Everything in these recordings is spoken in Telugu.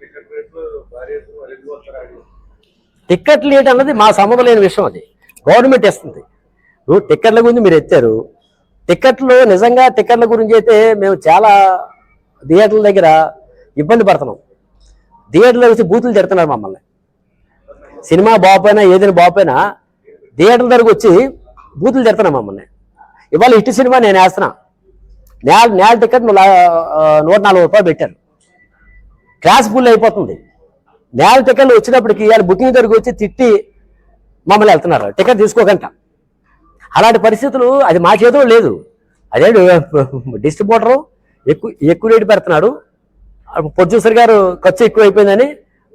టికెట్ టిక్కెట్లు అన్నది మా సంబంధం లేని విషయం అది. గవర్నమెంట్ ఇస్తుంది ఇప్పుడు టిక్కెట్ల గురించి మీరు ఎత్తారు. టిక్కెట్లు నిజంగా టిక్కెట్ల గురించి అయితే మేము చాలా థియేటర్ల దగ్గర ఇబ్బంది పడుతున్నాం. థియేటర్లో వచ్చి బూతులు తిడుతున్నారు మమ్మల్ని. సినిమా బాగుపోయినా ఏదైనా బాగుపోయినా థియేటర్ దగ్గరకు వచ్చి బూతులు తిడుతున్నాం మమ్మల్ని. ఇవాళ ఇటు సినిమా నేను వేస్తున్నా. నేల నేల టికెట్ నూట నలభై రూపాయలు పెట్టారు. క్లాస్ ఫుల్ అయిపోతుంది. నేల టికెట్లు వచ్చినప్పటికి వాళ్ళు బుకింగ్ దగ్గరికి వచ్చి తిట్టి మమ్మల్ని వెళ్తున్నారు. టికెట్ తీసుకోకంట. అలాంటి పరిస్థితులు అది మా చేతిలో లేదు. అదే డిస్ట్రిబ్యూటరు ఎక్కువ ఎక్కువ రేటు పెడుతున్నాడు. ప్రొడ్యూసర్ గారు ఖర్చు ఎక్కువ అయిపోయిందని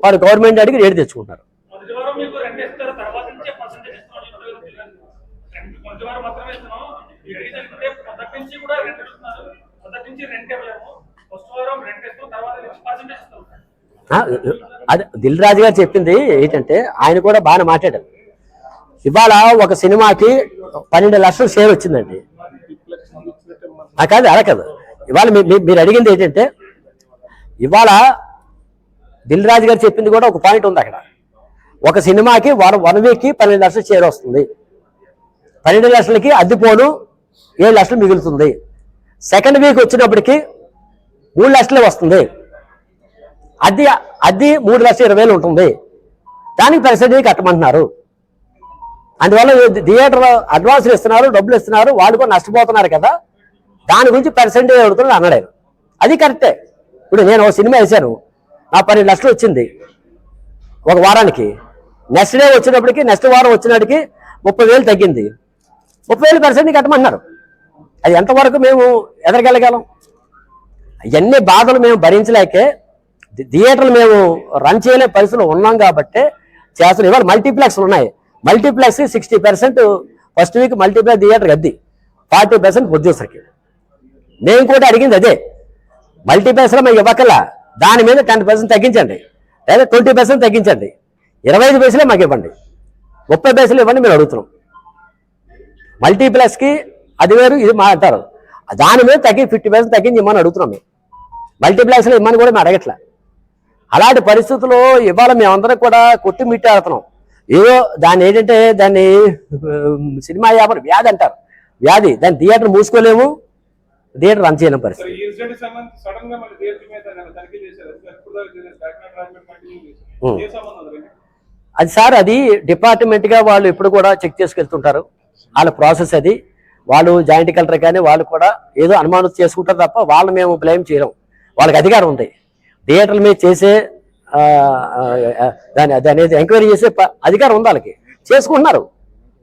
వాడు గవర్నమెంట్ అడిగి రేటు తెచ్చుకుంటారు మాత్రమే అదే దిల్ రాజు గారు చెప్పింది ఏంటంటే ఆయన కూడా బాగానే మాట్లాడారు. ఇవాళ ఒక సినిమాకి పన్నెండు లక్షలు షేర్ వచ్చిందండి. కాదు అలా కాదు. ఇవాళ మీరు అడిగింది ఏంటంటే ఇవాళ దిల్ రాజు గారు చెప్పింది కూడా ఒక పాయింట్ ఉంది అక్కడ. ఒక సినిమాకి వన్ వన్ వీక్కి పన్నెండు లక్షలు షేర్ వస్తుంది. పన్నెండు లక్షలకి అద్దెపోను ఏడు లక్షలు మిగులుతుంది. సెకండ్ వీక్ వచ్చినప్పటికీ మూడు లక్షలే వస్తుంది. అది అది మూడు లక్షల ఇరవై వేలు ఉంటుంది. దానికి పర్సెంటేజ్ కట్టమంటున్నారు. అందువల్ల థియేటర్ అడ్వాన్స్లు ఇస్తున్నారు డబ్బులు ఇస్తున్నారు వాళ్ళు కూడా నష్టపోతున్నారు కదా. దాని గురించి పర్సెంటేజ్ అడుగుతున్నాడు అన్నాడు అది కరెక్టే. ఇప్పుడు నేను ఒక సినిమా వేశాను. నా పన్నెండు లక్షలు వచ్చింది. ఒక వారానికి. నెక్స్ట్ డే వచ్చినప్పటికి నెక్స్ట్ వారం వచ్చినప్పటికి ముప్పై వేలు తగ్గింది. ముప్పై వేలు పర్సెంట్ కట్టమంటున్నారు. అది ఎంతవరకు మేము ఎదరగలగలం ఎన్ని బాధలు మేము భరించలేకే థియేటర్లు మేము రన్ చేయలే పరిస్థితులు ఉన్నాం కాబట్టి చేస్తున్నాం. ఇవాళ మల్టీప్లెక్స్లు ఉన్నాయి. Multiplex sixty percent first week multiplex theatre గద్ది. Forty percent ప్రొడ్యూసర్కి. మేము కూడా అడిగింది అదే. మల్టీప్లెక్స్లో మేము ఇవ్వకల్లా. దాని మీద టెన్ పర్సెంట్ తగ్గించండి. లేదా ట్వంటీ పర్సెంట్ తగ్గించండి. ఇరవై ఐదు పైసలే మాకు ఇవ్వండి. ముప్పై పైసలు ఇవ్వండి మేము అడుగుతున్నాం. మల్టీప్లెక్స్కి అది వేరు ఇది మా అంటారు. దాని మీద తగ్గి ఫిఫ్టీ పర్సెంట్ తగ్గించి ఇమ్మని అడుగుతున్నాం మేము. మల్టీప్లెక్స్లో ఇమ్మని కూడా మేము అడగట్లే. అలాంటి పరిస్థితుల్లో ఇవాళ మేమందరం కూడా కొట్టి మిట్టాడుతున్నాం. ఏదో దాన్ని ఏంటంటే దాన్ని సినిమా వ్యాపారం వ్యాధి అంటారు. వ్యాధి దాన్ని థియేటర్ మూసుకోలేము థియేటర్ రన్ చేయలేము పరిస్థితి. అది సార్ అది డిపార్ట్మెంట్గా వాళ్ళు ఎప్పుడు కూడా చెక్ చేసుకెళ్తుంటారు. వాళ్ళ ప్రాసెస్ అది. వాళ్ళు జాయింట్ కలెక్టర్ కానీ వాళ్ళు కూడా ఏదో అనుమానం చేసుకుంటారు తప్ప వాళ్ళు మేము బ్లేమ్ చేయలేం. వాళ్ళకి అధికారం ఉంది. థియేటర్ల మీద చేసే దాని దాని ఎంక్వైరీ చేసే అధికారం ఉంది వాళ్ళకి. చేసుకుంటున్నారు.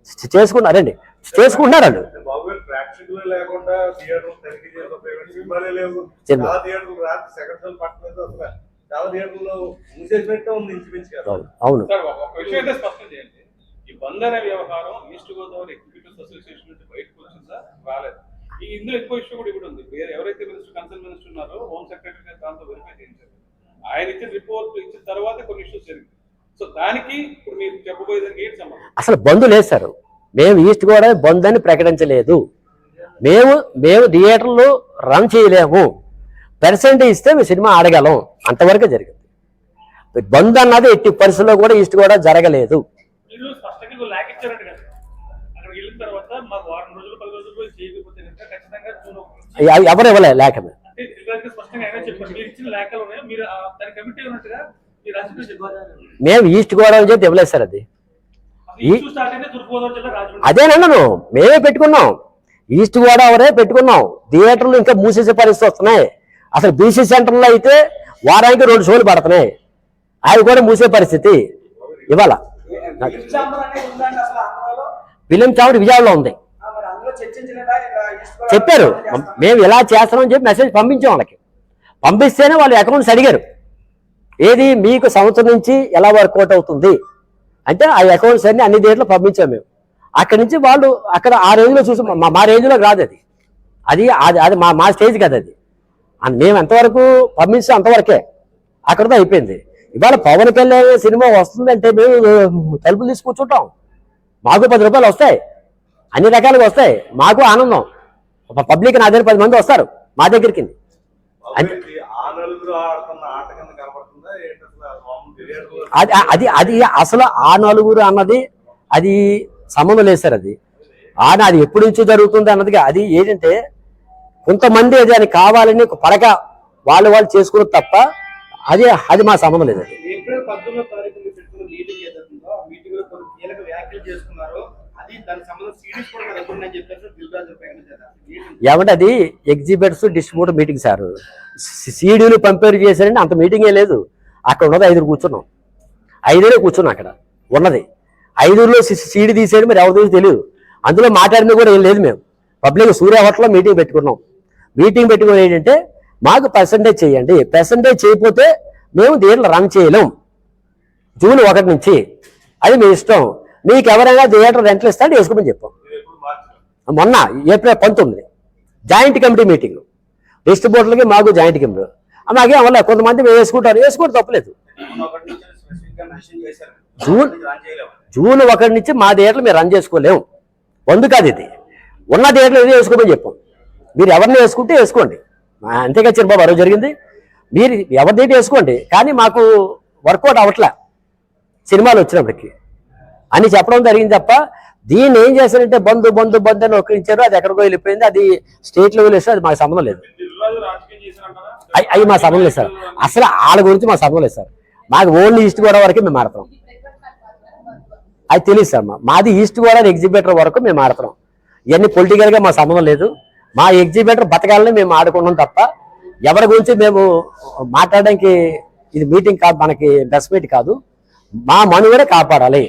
చే- చేసుకుంటున్నారండి చేసుకుంటున్నారు వాళ్ళు. అవును. అవును. సార్ ఒక ఒక విషయం అయితే స్పష్టం చేయండి. ఈ బంధన వ్యవహారం ఈస్ట్ గోదావరి ఎగ్జిక్యూటివ్స్ అసోసియేషన్ నుంచి బయటకు వచ్చిందా? రాలేదు. ఈ ఇందులో ఎక్కువ ఇష్యూ కూడా ఇక్కడ ఉంది. వేరే ఎవరైతే మినిస్టర్ కన్సర్న్ మినిస్టర్ ఉన్నారో హోమ్ ఆయన ఇచ్చిన రిపోర్ట్ ఇచ్చిన తర్వాత కొన్ని ఇష్యూస్ జరిగింది సో దానికి ఇప్పుడు మీరు ఏంటి సంబంధం? అసలు బంద్ లేదు సార్. మేము ఈస్ట్ గోదావరి బంద్ అని ప్రకటించలేదు. మేము మేము థియేటర్లు రన్ చేయలేము. పర్సెంటేజ్ ఇస్తే మేము సినిమా ఆడగలం. అంతవరకు జరిగింది. బంద్ అన్నది ఎట్టి పరిస్థితుల్లో కూడా ఈస్ట్ కూడా జరగలేదు. ఎవరు ఇవ్వలే అంటే ఇదివరకు స్పష్టంగా ఆయన చెప్పారు మీరు ఇచ్చిన లేఖలు ఉన్నాయి. మీరు ఆ దానికి కమిటీ ఉన్నట్టుగా మీరు రాజకీయ చెప్పారు. మేము ఈస్ట్ గోదావరి చేతి ఇవ్వలేదు సార్ అది. జిల్లా అదేనన్నాను మేమే పెట్టుకున్నాం. ఈస్ట్ గోదావరే పెట్టుకున్నాం. థియేటర్లు ఇంకా మూసేసే పరిస్థితి వస్తున్నాయి. అసలు బీసీ సెంటర్లో అయితే వారానికి రెండు షోలు పడుతున్నాయి. అవి కూడా మూసే పరిస్థితి. ఇవాళ. ఫిలిం చావడి విజయవాడలో ఉంది. చెప్పారు. మేము ఇలా చేస్తామని చెప్పి మెసేజ్ పంపించాం వాళ్ళకి. పంపిస్తేనే వాళ్ళు అకౌంట్స్ అడిగారు. ఏది మీకు సంవత్సరం నుంచి ఎలా వర్కౌట్ అవుతుంది? అంటే ఆ అకౌంట్స్ అన్ని అన్ని డేట్లు పంపించాం మేము. అక్కడి నుంచి వాళ్ళు అక్కడ ఆ రేంజ్లో చూసి మా- మా రేంజ్లో రాదు అది. అది అది అది మా మా స్టేజ్ కదా అది. మేము ఎంతవరకు పంపించాం అంతవరకే. అక్కడతో అయిపోయింది. ఇవాళ పవన్ కళ్యాణ్ సినిమా వస్తుందంటే మేము తలుపులు తీసి కూర్చుంటాం. మాకు పది రూపాయలు వస్తాయి. అన్ని రకాలుగా వస్తాయి. మాకు ఆనందం. పబ్లిక్ నా దగ్గర పది మంది వస్తారు మా దగ్గరికి. అది అది అది అసలు ఆ నలుగురు అన్నది అది సంబంధం లేదు సార్ అది. ఆన అది ఎప్పటి నుంచో జరుగుతుంది అన్నది అది ఏంటంటే కొంతమంది అది అని కావాలని ఒక పరక వాళ్ళు వాళ్ళు చేసుకున్నది తప్ప అది అది మా సంబంధం లేదు అది. అది మీటింగ్ ఏమంటే అది ఎగ్జిబిట్స్ డిస్ట్రిబ్యూటర్ మీటింగ్ సార్. సీడీలు పంపేరు చేశారంటే అంత మీటింగే లేదు. అక్కడ ఉన్నది ఐదుగురు కూర్చున్నాం. ఐదుగురే కూర్చున్నాం అక్కడ. ఉన్నది. ఐదుగురులో సీడీ తీసేది మరి ఎవరి తెలియదు అందులో మాట్లాడింది కూడా ఏం లేదు మేము. పబ్లిక్ సూర్య హోటల్లో మీటింగ్ పెట్టుకున్నాం. మీటింగ్ పెట్టుకుని ఏంటంటే మాకు పర్సంటేజ్ చేయండి. పర్సంటేజ్ చేయకపోతే మేము దీంట్లో రన్ చేయలేం. జూన్ ఒకటి నుంచి. అది మీ ఇష్టం. మీకు ఎవరైనా థియేటర్ రెంట్లు ఇస్తాడు వేసుకోమని చెప్పు. మొన్న ఏప్రిల్ పంతొమ్మిది జాయింట్ కమిటీ మీటింగ్. డిస్ట్రిబ్యూటర్లకి మాకు జాయింట్ కమిటీ. మాకేం వల్ల కొంతమంది మేము వేసుకుంటారు వేసుకోవడం తప్పలేదు. జూన్ జూన్ ఒకటి నుంచి మా థియేటర్లు మీరు రన్ చేసుకోలేము. వందు కాదు ఇది. ఉన్న థియేటర్లు ఏదో వేసుకోమని చెప్పు. మీరు ఎవరిని వేసుకుంటే వేసుకోండి. అంతేగా చిరబాబు ఆ జరిగింది. మీరు ఎవరి వేసుకోండి కానీ మాకు వర్కౌట్ అవ్వట్లే. సినిమాలు వచ్చినప్పటికీ. అని చెప్పడం జరిగింది తప్ప దీన్ని ఏం చేశారంటే బంధు బంధు బంధు అని ఒక్కరించారు అది ఎక్కడికో వెళ్ళిపోయింది. అది స్టేట్ లెవెల్ వేస్తే అది మాకు సంబంధం లేదు. అవి మా సంబంధం లేదు సార్. అసలు వాళ్ళ గురించి మా సంబంధం లేదు సార్. మాకు ఓన్లీ ఈస్ట్ గోడా వరకే మేము ఆడతాం అది తెలియదు సార్. మాది ఈస్ట్ గోడా ఎగ్జిబిటర్ వరకు మేము ఆడతాం ఇవన్నీ పొలిటికల్గా మా సంబంధం లేదు. మా ఎగ్జిబిటర్ బతకాలని మేము ఆడుకున్నాం తప్ప ఎవరి గురించి మేము మాట్లాడడానికి ఇది మీటింగ్ కాదు మనకి బెస్ట్ మీట్ కాదు. మా మనుగడ కాపాడాలి.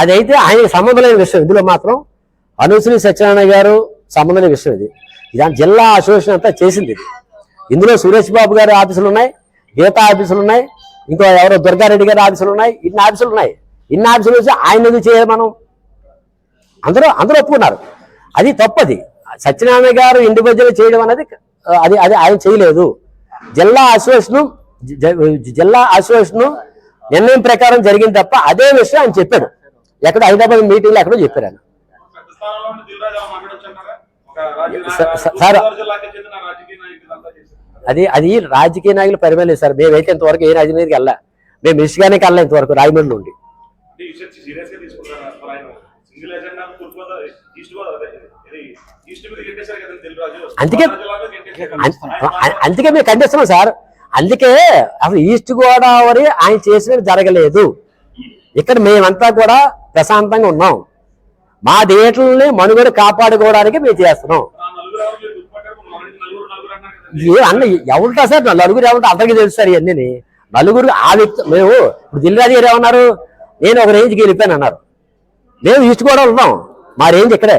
అదైతే ఆయనకి సంబంధమైన విషయం. ఇందులో మాత్రం అనుశ్రీ సత్యనారాయణ గారు సంబంధమైన విషయం ఇది. ఇదాని జిల్లా అసోసియేషన్ అంతా చేసింది ఇది. ఇందులో సురేష్ బాబు గారి ఆఫీసులు ఉన్నాయి గీతా ఆఫీసులు ఉన్నాయి ఇంకో ఎవరో దుర్గారెడ్డి గారి ఆఫీసులు ఉన్నాయి ఇన్ని ఆఫీసులు ఉన్నాయి. ఇన్ని ఆఫీసులు వచ్చి ఆయన ఎందుకు చేయాలి మనం? అందరూ అందరూ ఒప్పుకున్నారు. అది తప్పది. సత్యనారాయణ గారు ఇండివిజువల్ చేయడం అనేది అది అది ఆయన చేయలేదు. జిల్లా అసోసియేషన్ జిల్లా అసోసియేషన్ నిర్ణయం ప్రకారం జరిగింది తప్ప అదే విషయం ఆయన చెప్పాడు. ఎక్కడ హైదరాబాద్ మీటింగ్లో ఎక్కడో చెప్పారు ఆయన. సార్- అది అది రాజకీయ నాయకులు పరిమళ సార్. మేమైతే ఇంతవరకు ఏ రాజకీయానికి వెళ్ళా మేము మిస్గానే వెళ్ళాం ఇంతవరకు రాయమండ్రి నుండి. అందుకే- అందుకే మేము ఖండిస్తున్నాం సార్. అందుకే అసలు ఈస్ట్ గోదావరి ఆయన చేసినది జరగలేదు. ఇక్కడ మేమంతా కూడా ప్రశాంతంగా ఉన్నాం. మా దేటల్ని మనుగడ కాపాడుకోవడానికి మేము చేస్తున్నాం. నలుగురు అన్న ఎవరుంటా సార్ నలుగురు ఎవరుంటే అందరికీ తెలుసు సార్ ఇవన్నీ నలుగురు ఆ వ్యక్తి మేము ఇప్పుడు దిల్రాజు గారు ఏమన్నారు? నేను ఒక రేంజ్కి వెళ్ళిపోయాను అన్నారు. మేము ఈస్ట్ కూడా ఉన్నాం. మా రేంజ్ ఇక్కడే.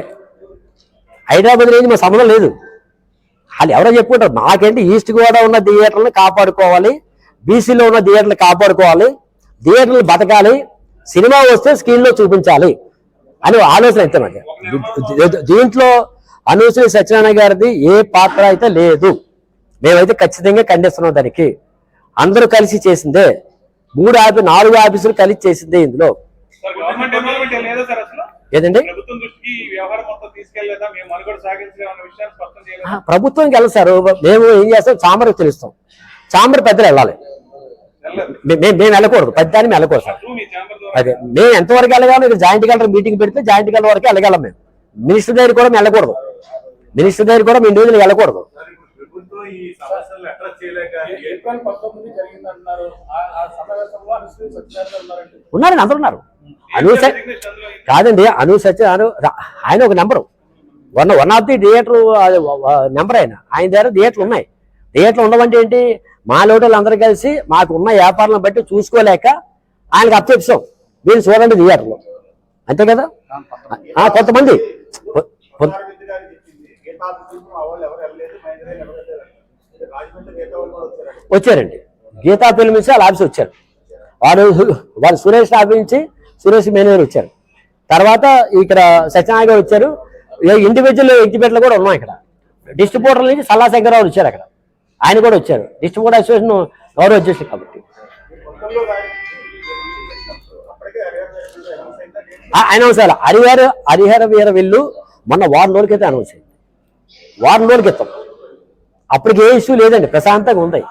హైదరాబాద్ రేంజ్ మా సంబంధం లేదు. వాళ్ళు ఎవరో చెప్పుకుంటారు నాకేంటి ఈస్ట్ కూడా ఉన్న థియేటర్లను కాపాడుకోవాలి బీసీలో ఉన్న థియేటర్లు కాపాడుకోవాలి థియేటర్లు బతకాలి సినిమా వస్తే స్క్రీన్లో చూపించాలి అని ఆలోచన అయితే నాకు దీంట్లో అనూశ్రీ సత్యనారాయణ గారిది ఏ పాత్ర అయితే లేదు. మేమైతే ఖచ్చితంగా ఖండిస్తున్నాం దానికి. అందరూ కలిసి చేసిందే. మూడు ఆఫీ నాలుగు ఆఫీసులు కలిసి చేసిందే ఇందులో. సార్ సార్ ఏదండి ప్రభుత్వం మొత్తం తీసుకెళ్ళేదా? మేము ఏం చేస్తాం? చాంబర్కి తెలుస్తాం. చాంబర్ పెద్దలు వెళ్ళాలి. మే- మేము మేము వెళ్ళకూడదు. పెద్ద అని మేము వెళ్ళకూడదు సార్. అదే. మేము ఎంతవరకు వెళ్ళగలం? ఇక్కడ జాయింట్ కలెక్టర్ మీటింగ్ పెడితే జాయింట్ కలెక్టర్ వరకు వెళ్ళగలం మేము. మినిస్టర్ దగ్గర కూడా మేము వెళ్ళకూడదు. మినిస్టర్ దగ్గర కూడా మేము ఇండివిజువల్ వెళ్ళకూడదు. ఉన్నారండి ఉన్నారండి అందరూ ఉన్నారు. అను కాదండి అను సత్యనారాయణ ఆయన ఒక number. One one of the theatre number ఆయన. ఆయన దగ్గర థియేటర్లు ఉన్నాయి. థియేటర్లు ఉండవంటే ఏంటి? మా లోటలు అందరూ కలిసి మాకు ఉన్న వ్యాపారాలను బట్టి చూసుకోలేక ఆయనకు అప్పచెప్పాం మీరు చూడండి థియేటర్లో. అంతే కదా? కొంతమంది. వచ్చారండి. గీతా ఫిల్మ్స్ వాళ్ళ ఆఫీస్ వచ్చారు. వాడు వాడు సురేష్ ఆఫీస్ నుంచి సురేష్ మేనేజర్ వచ్చారు. తర్వాత ఇక్కడ సత్యనారాయణ గారు వచ్చారు. ఇండివిజువల్ ఎగ్జిబిట్లు కూడా ఉన్నాయి ఇక్కడ. డిస్ట్రిబ్యూటర్ నుంచి సల్లా శంకరరావు వచ్చారు అక్కడ. ఆయన కూడా వచ్చారు. డిస్ట్రిబ్యూటర్ అసోసియేషన్ గౌరవ అధ్యక్షుడు కాబట్టి. అనౌన్స్ అయ్యాలి హరిహర హరిహర వీర వెళ్ళు మొన్న వారం రోజులకైతే అనౌన్స్ అయింది. వారం రోజుల క్రితం. అప్పటికి ఏ ఇష్యూ లేదండి. ప్రశాంతంగా ఉంది.